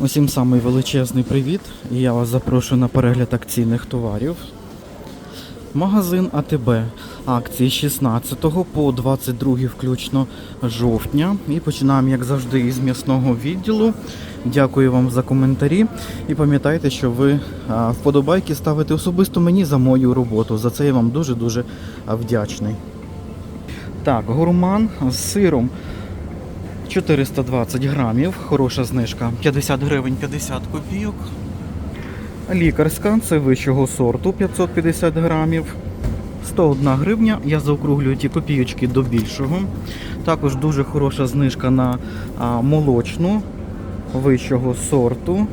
Усім самий величезний привіт. І я вас запрошую на перегляд акційних товарів. Магазин АТБ. Акції 16 по 22 включно жовтня. І починаємо, як завжди, із м'ясного відділу. Дякую вам за коментарі. І пам'ятайте, що ви вподобайки ставите особисто мені за мою роботу. За це я вам дуже-дуже вдячний. Так, гурман з сиром 420 грамів, хороша знижка, 50 гривень 50 копійок. Лікарська, це вищого сорту 550 грамів. 101 гривня. Я заокруглюю ті копійочки до більшого. Також дуже хороша знижка на а, молочну вищого сорту.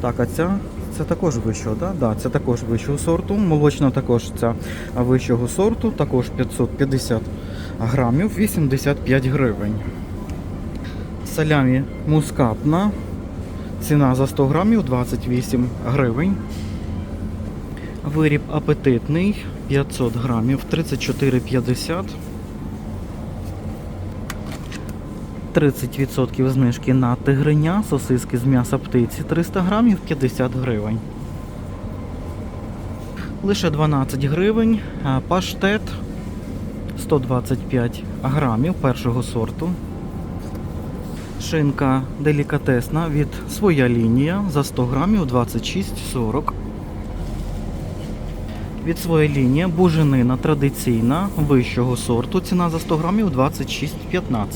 Так, а ця це також вищого, да? Да, це також вищого сорту. Молочна також ця вищого сорту, також 550 грамів, 85 гривень. Салямі мускатна. Ціна за 100 грамів 28 гривень. Виріб апетитний 500 грамів 34,50. 30% знижки на тигриня, сосиски з м'яса птиці 300 грамів 50 гривень. Лише 12 гривень. Паштет 125 грамів першого сорту. Шинка делікатесна від своя лінія за 100 грамів 26,40. Від своя лінія буженина традиційна вищого сорту. Ціна за 100 грамів 26,15.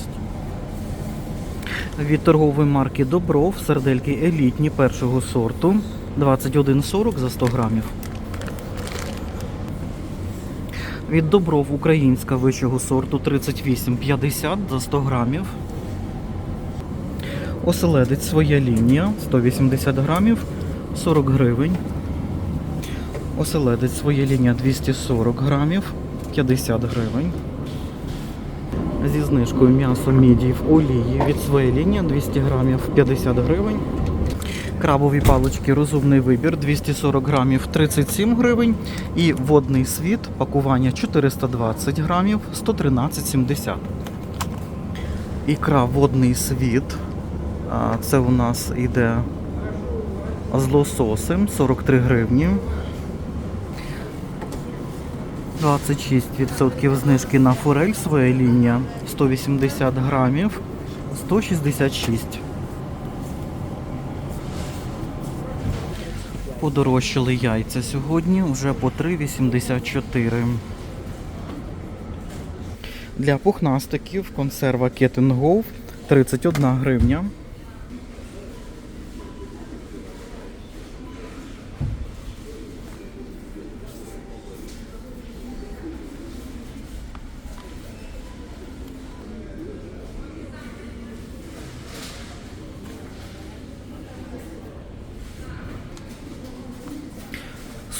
Від торгової марки Добров сердельки елітні першого сорту 21,40 за 100 грамів. Від Добров українська вищого сорту 38,50 за 100 грамів. Оселедець своя лінія 180 грамів 40 гривень. Оселедець своя лінія 240 грамів 50 гривень. Зі знижкою м'ясо мідії в олії від своя лінія 200 грамів 50 гривень. Крабові палички розумний вибір 240 грамів 37 гривень. І водний світ пакування 420 грамів 113,70. Ікра водний світ. Це у нас іде з лососем 43 гривні. 26% знижки на форель своя лінія 180 грамів 166. Подорожчали яйця сьогодні вже по 3,84. Для пухнастиків консерва Kitten 31 гривня.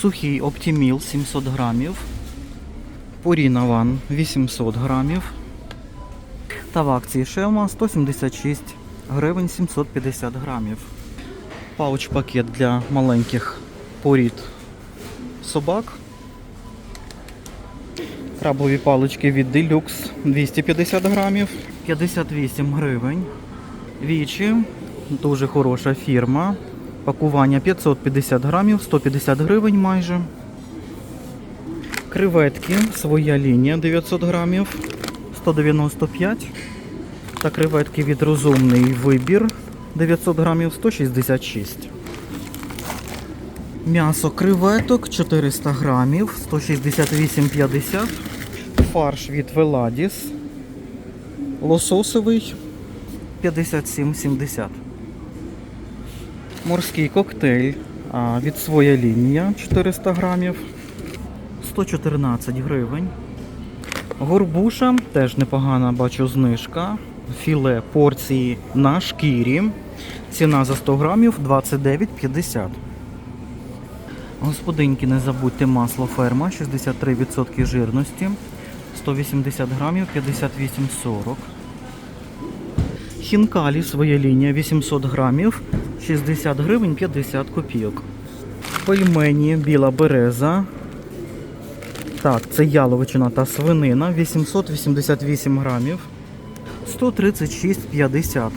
Сухий Оптіміл 700 грамів. Пуріна Ван 800 грамів. Та в акції Шелма 176 гривень 750 грамів. Пауч-пакет для маленьких порід собак. Крабові палички від Deluxe 250 грамів, 58 гривень. Вічі, дуже хороша фірма. Пакування 550 грамів, 150 гривень майже. Креветки, своя лінія 900 грамів, 195. Та креветки від розумний вибір 900 грамів, 166. М'ясо креветок 400 грамів, 168,50. Фарш від Веладіс. Лососовий 57,70. Морський коктейль від своя лінія 400 грамів 114 гривень. Горбуша теж непогана, бачу, знижка. Філе порції на шкірі. Ціна за 100 грамів 29,50. Господинки, не забудьте масло ферма 63% жирності. 180 грамів 58,40. Хінкалі своя лінія 800 грамів 60 гривень 50 копійок. Пельмені біла береза. Так, це яловичина та свинина 888 грамів 136,50.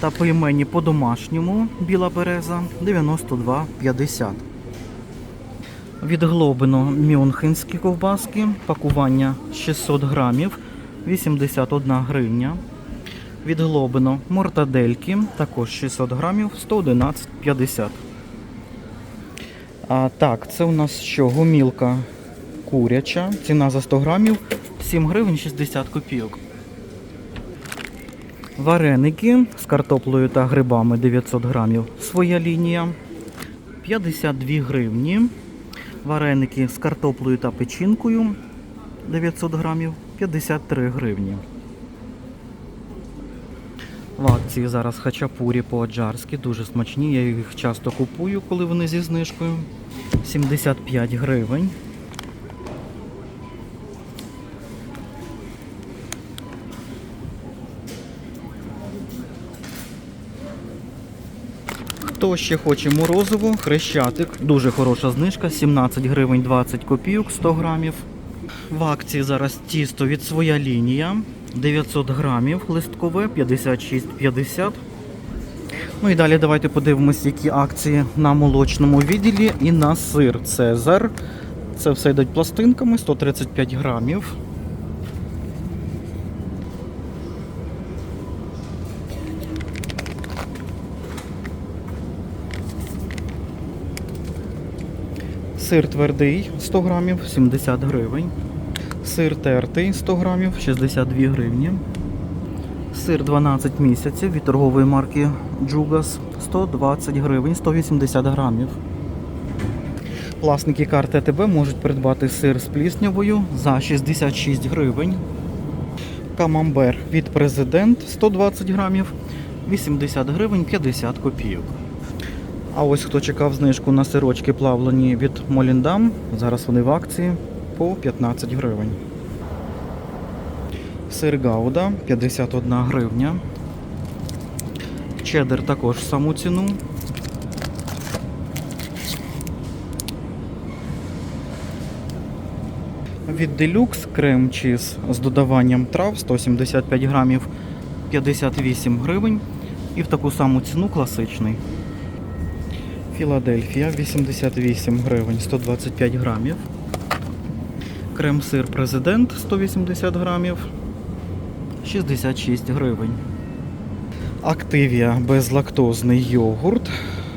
Та пельмені по-домашньому біла береза 92,50. Від Глобино мюнхенські ковбаски, пакування 600 грамів, 81 гривня. Від Глобино мортадельки, також 600 грамів, 111,50. А так, це у нас що? Гумілка куряча. Ціна за 100 грамів 7 гривень 60 копійок. Вареники з картоплею та грибами 900 грамів. Своя лінія 52 гривні. Вареники з картоплею та печінкою 900 грамів 53 гривні. В акції зараз хачапурі по-аджарськи, дуже смачні. Я їх часто купую, коли вони зі знижкою. 75 гривень. Хто ще хоче морозиво, хрещатик, дуже хороша знижка, 17 гривень 20 копійок 100 грамів. В акції зараз тісто від своя лінія 900 грамів, листкове 56,50. Ну і далі давайте подивимось, які акції на молочному відділі і на сир Цезар. Це все йдуть пластинками 135 грамів. Сир твердий 100 грамів 70 гривень. Сир тертий 100 грамів 62 гривні. Сир 12 місяців від торгової марки Джугас 120 гривень 180 грамів. Власники карти АТБ можуть придбати сир з пліснявою за 66 гривень. Камамбер від президент 120 грамів 80 гривень 50 копійок. А ось хто чекав знижку на сирочки плавлені від Моліндам, зараз вони в акції по 15 гривень. Сир Гауда 51 гривня. Чеддер також саму ціну. Від Deluxe крем чіз з додаванням трав 175 грамів 58 гривень. І в таку саму ціну класичний. Філадельфія 88 гривень 125 грамів. Крем-сир президент 180 грамів 66 гривень. Активія безлактозний йогурт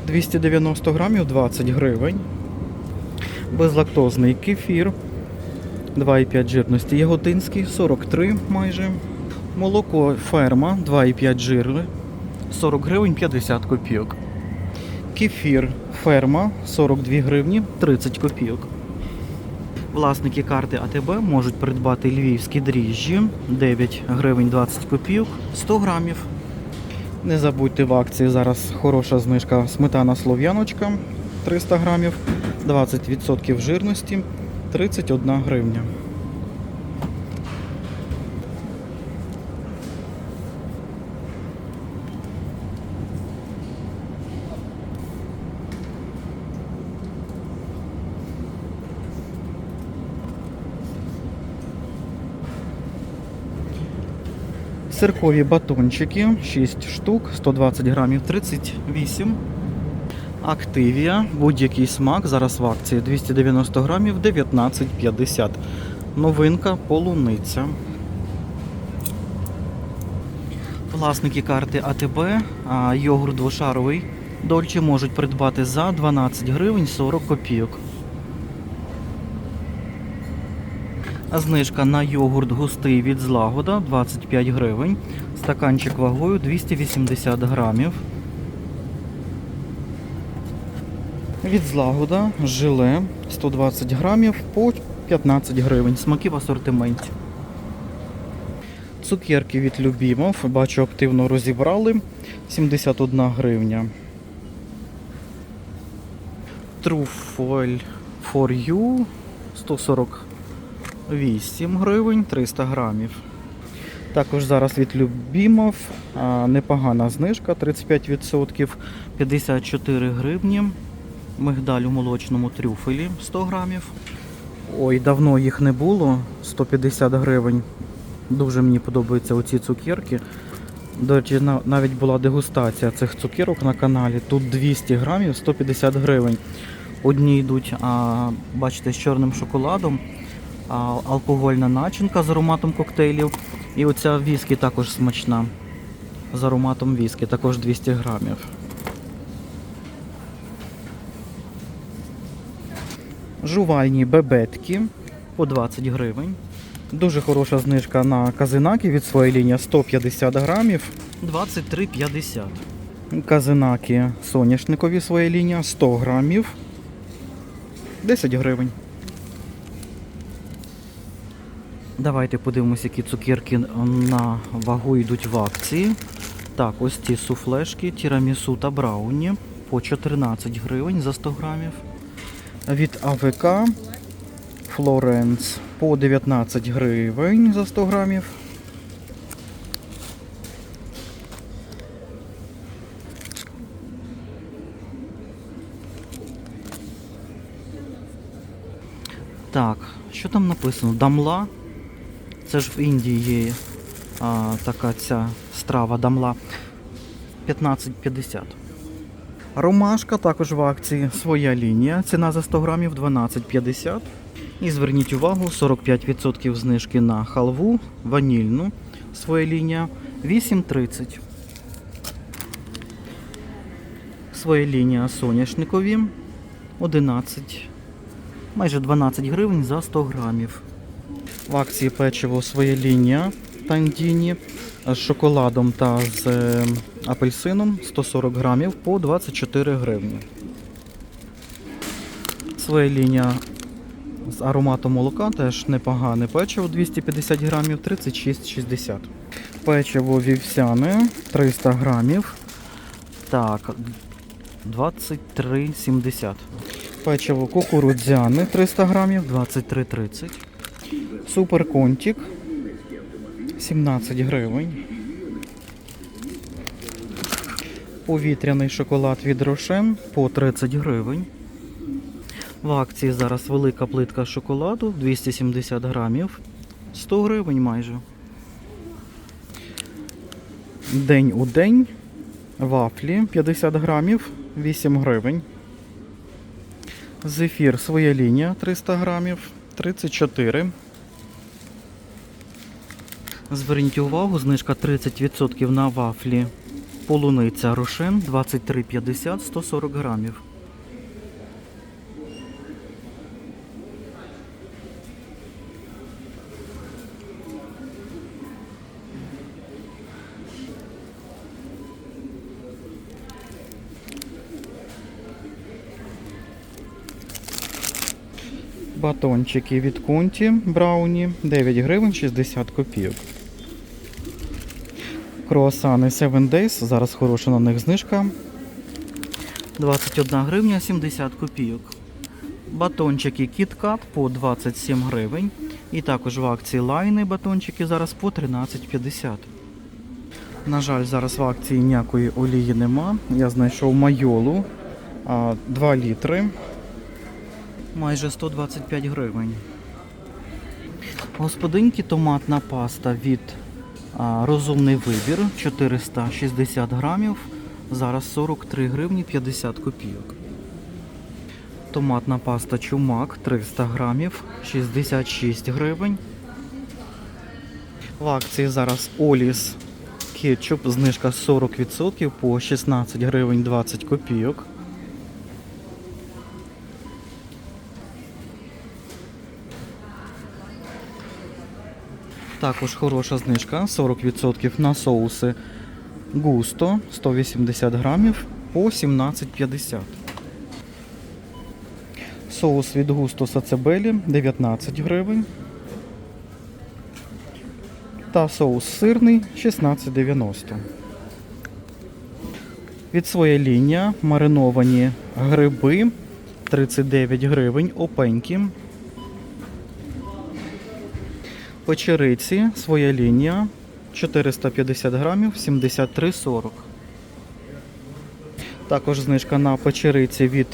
290 грамів 20 гривень. Безлактозний кефір 2,5 жирності яготинський 43 майже. Молоко ферма 2,5 жирли 40 гривень 50 копійок. Кефір ферма 42 гривні 30 копійок. Власники карти АТБ можуть придбати львівські дріжджі. 9 гривень 20 копійок. 100 грамів. Не забудьте в акції зараз хороша знижка сметана слов'яночка. 300 грамів, 20% жирності. 31 гривня. Сиркові батончики 6 штук, 120 грамів 38. Активія, будь-який смак. Зараз в акції 290 грамів 19,50. Новинка полуниця. Власники карти АТБ, йогурт двошаровий Дольче можуть придбати за 12 гривень 40 копійок. А Знижка на йогурт густий від злагода 25 гривень. Стаканчик вагою 280 грамів. Від злагода желе 120 грамів по 15 гривень. Смаки в асортименті. Цукерки від Любімов. Бачу, активно розібрали. 71 гривня. Труфоль for you 148 гривень 300 грамів. Також зараз від Любімов непогана знижка 35%, 54 гривні. Мигдаль у молочному трюфелі 100 грамів. Ой, давно їх не було. 150 гривень. Дуже мені подобаються оці цукерки. До речі, навіть була дегустація цих цукерок на каналі. Тут 200 грамів 150 гривень. Одні йдуть, а, бачите, з чорним шоколадом, алкогольна начинка з ароматом коктейлів. І оця віскі також смачна. З ароматом віскі, також 200 грамів. Жувальні бебетки по 20 гривень. Дуже хороша знижка на казинаки від своєї лінії 150 грамів 23,50. Казинаки соняшникові своєї лінії 100 грамів 10 гривень. Давайте подивимося, які цукерки на вагу йдуть в акції. Так, ось ці суфлешки, тірамісу та брауні по 14 гривень за 100 грамів. Від АВК Флоренс по 19 гривень за 100 грамів. Так, що там написано? Дамла. Це ж в Індії є а, така ця страва дамла. 15,50. Ромашка також в акції своя лінія. Ціна за 100 грамів 12,50. І зверніть увагу, 45% знижки на халву, ванільну, своя лінія 8,30. Своя лінія соняшникові 11, майже 12 гривень за 100 грамів. В акції печиво своя лінія тандіні з шоколадом та з е, апельсином 140 грамів по 24 гривні. Своя лінія з ароматом молока теж непогане печиво 250 грамів 36,60. Печиво вівсяне 300 грамів. Так, 23,70. Печиво кукурудзяне 300 грамів 23,30. Суперконтік 17 гривень. Повітряний шоколад від Рошен по 30 гривень. В акції зараз велика плитка шоколаду 270 грамів. 100 гривень майже. День у день. Вафлі 50 грамів, 8 гривень. Зефір своя лінія 300 грамів, 34. Зверніть увагу, знижка 30% на вафлі. Полуниця Рошен 23,50 140 грамів. Батончики від Кунті Брауні 9 гривень 60 копійок. Круасани 7 Days, зараз хороша на них знижка. 21 гривня 70 копійок. Батончики KitKat по 27 гривень. І також в акції лайни батончики зараз по 13,50. На жаль, зараз в акції ніякої олії нема. Я знайшов майолу 2 літри. Майже 125 гривень. Господинки томатна паста від Розумний вибір 460 грамів. Зараз 43 гривні 50 копійок. Томатна паста Чумак 300 грамів 66 гривень. В акції зараз Оліс кетчуп, знижка 40% по 16 гривень 20 копійок. Також хороша знижка 40% на соуси Густо 180 грамів по 17,50. Соус від Густо Сацебелі 19 гривень. Та соус сирний 16,90. Від своєї лінія мариновані гриби 39 гривень, опенькі. Печериці, своя лінія 450 грамів, 73,40. Також знижка на печериці від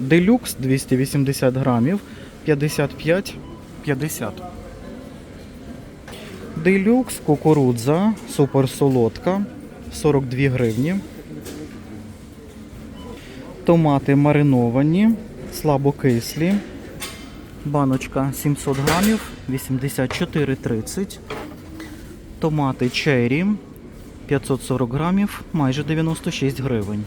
Deluxe 280 грамів, 55,50. Deluxe кукурудза, супер солодка, 42 гривні. Томати мариновані, слабокислі. Баночка 700 грамів, 84,30. Томати черрі 540 грамів, майже 96 гривень.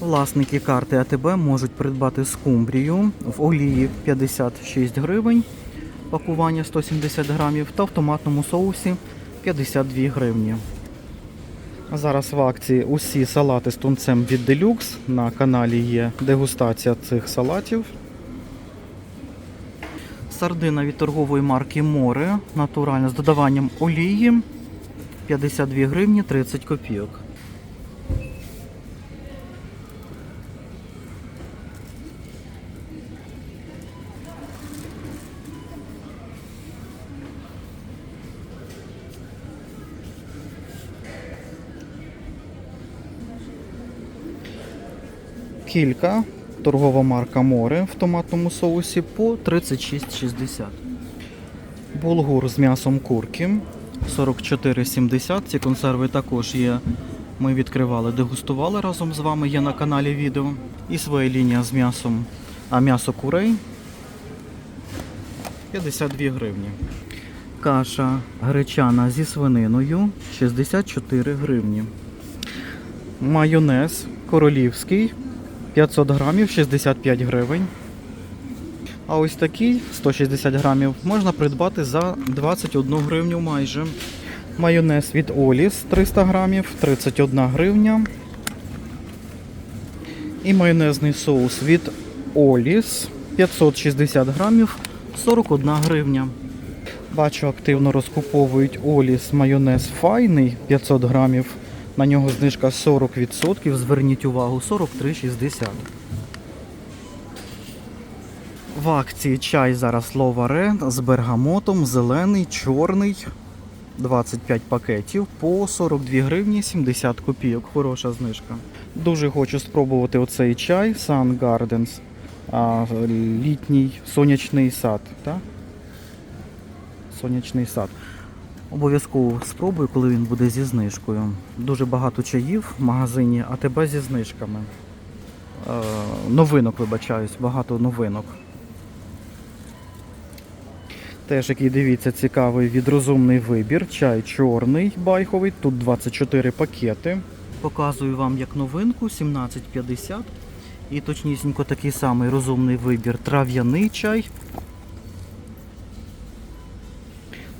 Власники карти АТБ можуть придбати скумбрію в олії 56 гривень, пакування 170 грамів та в томатному соусі 52 гривні. Зараз в акції усі салати з тунцем від Deluxe. На каналі є дегустація цих салатів. Сардина від торгової марки Море натуральна з додаванням олії 52 гривні 30 копійок. Кілька. Торгова марка Море в томатному соусі по 36,60. Булгур з м'ясом курки 44,70. Ці консерви також є. Ми відкривали, дегустували разом з вами. Є на каналі відео. І своя лінія з м'ясом. А м'ясо курей 52 гривні. Каша гречана зі свининою 64 гривні. Майонез королівський 500 грамів 65 гривень. А ось такий 160 грамів можна придбати за 21 гривню майже. Майонез від Оліс 300 грамів 31 гривня. І майонезний соус від Оліс 560 грамів 41 гривня. Бачу, активно розкуповують Оліс майонез файний 500 грамів. На нього знижка 40%. Зверніть увагу, 43,60. В акції чай зараз Ловаре з бергамотом, зелений, чорний. 25 пакетів по 42 гривні 70 копійок. Хороша знижка. Дуже хочу спробувати оцей чай Sun Gardens. А, літній сонячний сад. Так? Сонячний сад. Обов'язково спробую, коли він буде зі знижкою. Дуже багато чаїв в магазині АТБ зі знижками. Е, новинок, вибачаюсь, багато новинок. Теж, який дивіться, цікавий відрозумний вибір. Чай чорний байховий, тут 24 пакети. Показую вам як новинку 17,50. І точнісінько такий самий розумний вибір трав'яний чай.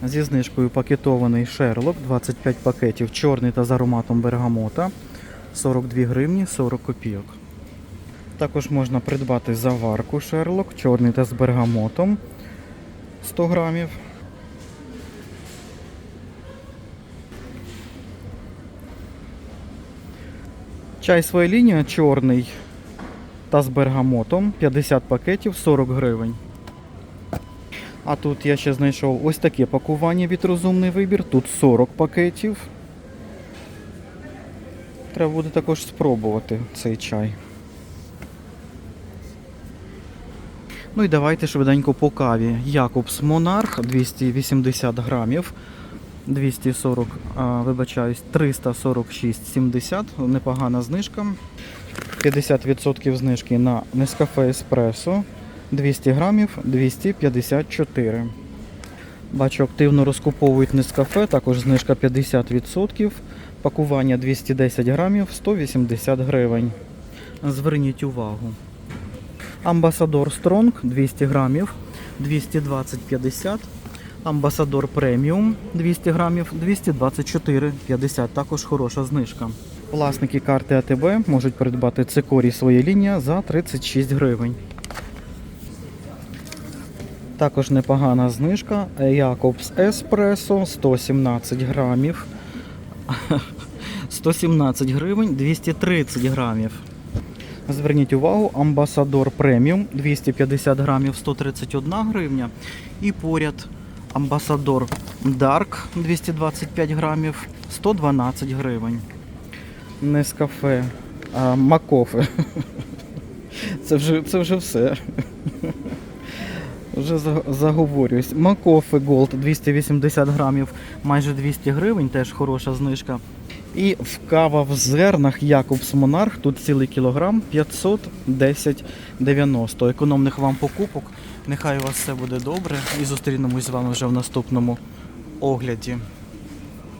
Зі знижкою пакетований Шерлок, 25 пакетів, чорний та з ароматом бергамота, 42 гривні 40 копійок. Також можна придбати заварку Шерлок, чорний та з бергамотом 100 грамів. Чай своя лінія чорний та з бергамотом 50 пакетів 40 гривень. А тут я ще знайшов ось таке пакування від розумний вибір. Тут 40 пакетів. Треба буде також спробувати цей чай. Ну і давайте швиденько по каві. Якобс Монарх 280 грамів. 240, а, вибачаюсь, 346,70. Непогана знижка. 50% знижки на Nescafe Espresso. 200 грамів 254. Бачу, активно розкуповують Нескафе, також знижка 50%. Пакування 210 грамів 180 гривень. Зверніть увагу. Амбасадор Стронг 200 грамів 220,50. Амбасадор преміум 200 грамів 224,50. Також хороша знижка. Власники карти АТБ можуть придбати цикорій своя лінія за 36 гривень. Також непогана знижка. Якобс Еспресо 117 грамів. 117 гривень 230 грамів. Зверніть увагу, Амбасадор преміум 250 грамів 131 гривня. І поряд Амбасадор Dark 225 грамів 112 гривень. Нескафе, а, Макофе. Це вже, це вже все. Вже заговорююсь. Макофи Голд 280 грамів, майже 200 гривень, теж хороша знижка. І в кава в зернах Якобс Монарх, тут цілий кілограм 510,90. Економних вам покупок. Нехай у вас все буде добре і зустрінемось з вами вже в наступному огляді.